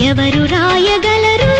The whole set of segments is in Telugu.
ఎవరు రాయగలరు?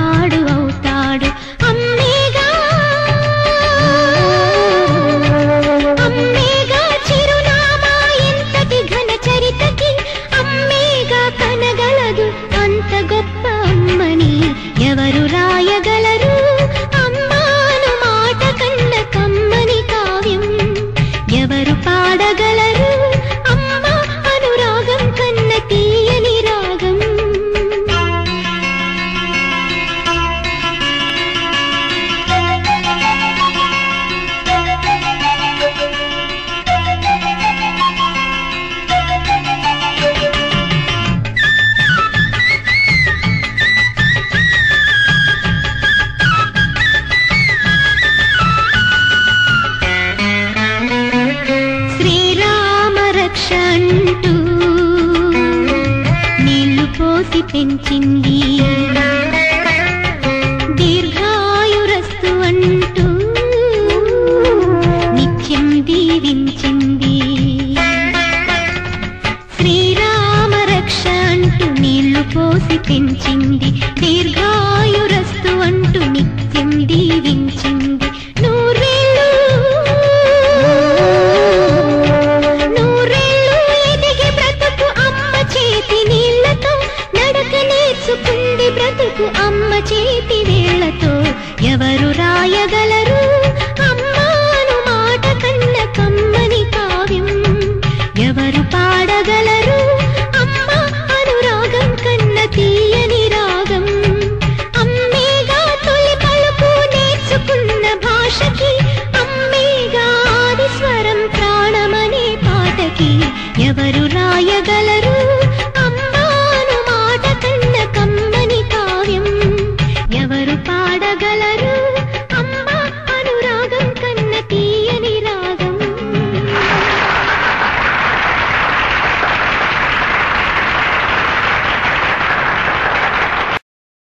करुणा పెంచింది. అమ్మ చేతి